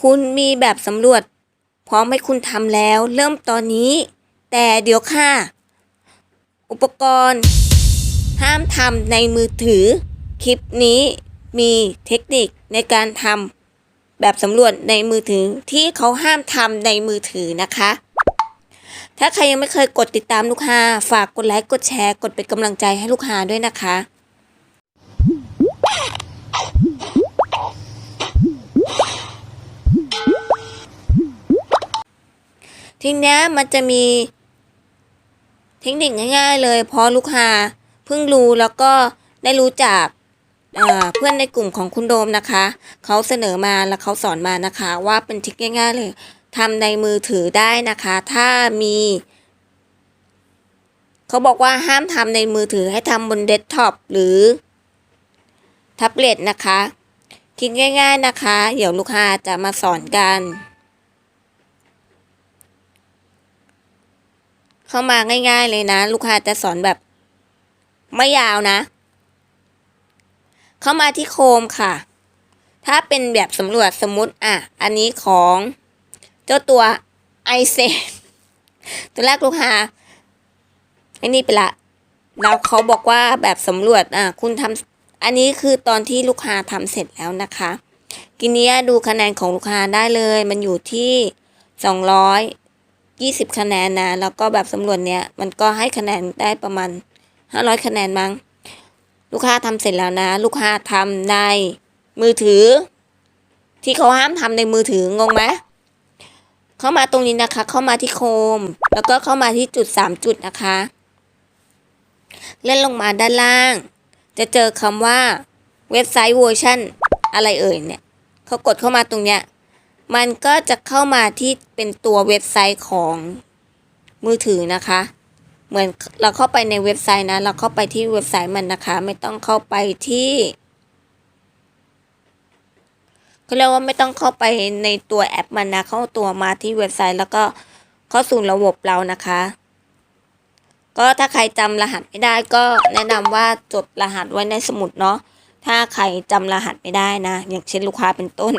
คุณมีแบบสำรวจ พร้อมให้คุณทำแล้ว เริ่มตอนนี้ แต่เดี๋ยวค่ะ อุปกรณ์ ห้ามทำในมือถือ คลิปนี้มีเทคนิคในการทำแบบสำรวจในมือถือที่เขาห้ามทำในมือถือนะคะ ถ้าใครยังไม่เคยกดติดตามลูกค้าฝากกดไลค์กดแชร์ กดเป็นกำลังใจให้ลูกค้าด้วยนะคะ ทีเนี้ยมันจะมีเทคนิคง่ายๆเลยเพราะลูกค้าเพิ่งรู้แล้วก็ได้รู้จากเเพื่อนในกลุ่มของคุณโดมนะคะ เขาเสนอมาแล้วเขาสอนมานะคะ ว่าเป็นทิคง่ายๆเลยทำในมือถือได้นะคะ ถ้ามี เขาบอกว่าห้ามทำในมือถือให้ทำบนเดสก์ท็อปหรือแท็บเล็ตนะคะ คิดง่าย ๆนะคะ เดี๋ยวลูกค้าจะมาสอนกัน เข้ามาง่ายๆเลยนะ ลูกค้าจะสอนแบบ ไม่ยาวนะ เข้ามาที่โคมค่ะ ถ้าเป็นแบบสำรวจสมมติอะ อันนี้ของเจ้าตัวไอเซนตัวแรกลูกค้าไอ้นี่ไปละแล้วเขาบอกว่าแบบสำรวจอะคุณทำอันนี้คือตอนที่ลูกค้าทำเสร็จแล้วนะคะกินเนี้ยดูคะแนนของลูกค้าได้เลย มันอยู่ที่สองร้อย ยี่สิบคะแนนนะ แล้วก็แบบสำรวจเนี้ยมันก็ให้คะแนนได้ประมาณห้าร้อยคะแนนมั้ง ลูกค้าทำเสร็จแล้วนะ ลูกค้าทำในมือถือ ที่เขาห้ามทำในมือถืองงไหมเข้ามาตรงนี้นะคะ เข้ามาที่โคม แล้วก็เข้ามาที่จุดสามจุดนะคะ เลื่อนลงมาด้านล่าง จะเจอคำว่าเว็บไซต์เวอร์ชันอะไรเอ่ยเนี่ยเขากดเข้ามาตรงเนี้ย มันก็จะเข้ามาที่เป็นตัวเว็บไซต์ของมือถือนะคะ เหมือนเราเข้าไปในเว็บไซต์นะ เราเข้าไปที่เว็บไซต์มันนะคะ ไม่ต้องเข้าไปที่เขาเรียกว่าไม่ต้องเข้าไปในตัวแอปมันนะ เข้าตัวมาที่เว็บไซต์แล้วก็เข้าสู่ระบบเรานะคะ ก็ถ้าใครจำรหัสไม่ได้ก็แนะนำว่าจดรหัสไว้ในสมุดเนาะ ถ้าใครจำรหัสไม่ได้นะ อย่างเช่นลูกค้าเป็นต้น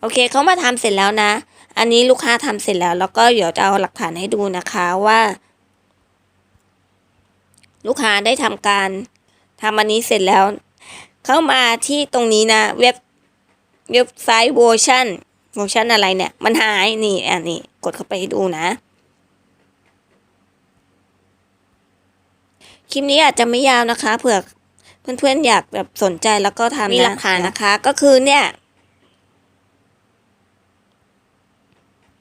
โอเคเขามาทำเสร็จแล้วนะ อันนี้ลูกค้าทำเสร็จแล้ว แล้วก็เดี๋ยวจะเอาหลักฐานให้ดูนะคะว่า ลูกค้าได้ทำการทำอันนี้เสร็จแล้ว เข้ามาที่ตรงนี้นะเว็บเว็บไซต์เวอร์ชันเวอร์ชันอะไรเนี่ย มันหายนี่อันนี้กดเข้าไปให้ดูนะคลิปนี้อาจจะไม่ยาวนะคะเผื่อเพื่อนๆอยากแบบสนใจแล้วก็ทำมีหลักฐานนะคะ ก็คือเนี่ย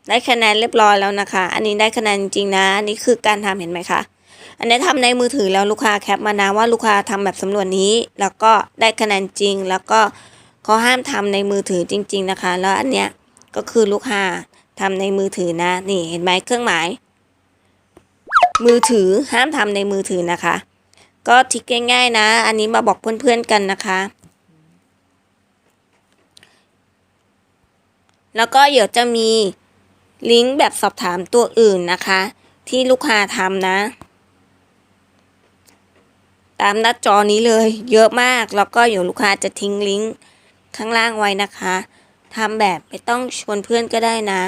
ได้คะแนนเรียบร้อยแล้วนะคะ อันนี้ได้คะแนนจริงนะ อันนี้คือการทำเห็นไหมคะ อันนี้ทำในมือถือแล้วลูกค้าแคปมานะว่าลูกค้าทำแบบสำรวจนี้ แล้วก็ได้คะแนนจริง แล้วก็เขาห้ามทำในมือถือจริง ๆนะคะ แล้วอันเนี้ยก็คือลูกค้าทำในมือถือนะ นี่เห็นไหมเครื่องหมาย มือถือห้ามทำในมือถือนะคะ ก็ทิกง่ายๆนะ อันนี้มาบอกเพื่อนๆกันนะคะแล้วก็เดี๋ยวจะมี ลิงก์แบบสอบถามตัวอื่นนะคะ ที่ลูกค้าทำนะ ตามหน้าจอนี้เลย เยอะมากแล้วก็เดี๋ยวลูกค้าจะทิ้งลิงก์ข้างล่างไว้นะคะทำแบบไม่ต้องชวนเพื่อนก็ได้นะ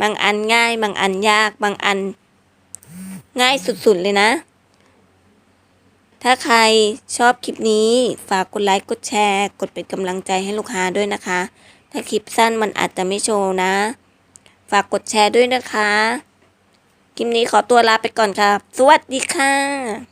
บางอันง่าย บางอันยากบางอัน ง่ายสุดๆเลยนะ ถ้าใครชอบคลิปนี้ ฝากกดไลค์กดแชร์ กดเป็นกำลังใจให้ลูกค้าด้วยนะคะ ถ้าคลิปสั้นมันอาจจะไม่โชว์นะ ฝากกดแชร์ด้วยนะคะ คลิปนี้ขอตัวลาไปก่อนครับ สวัสดีค่ะ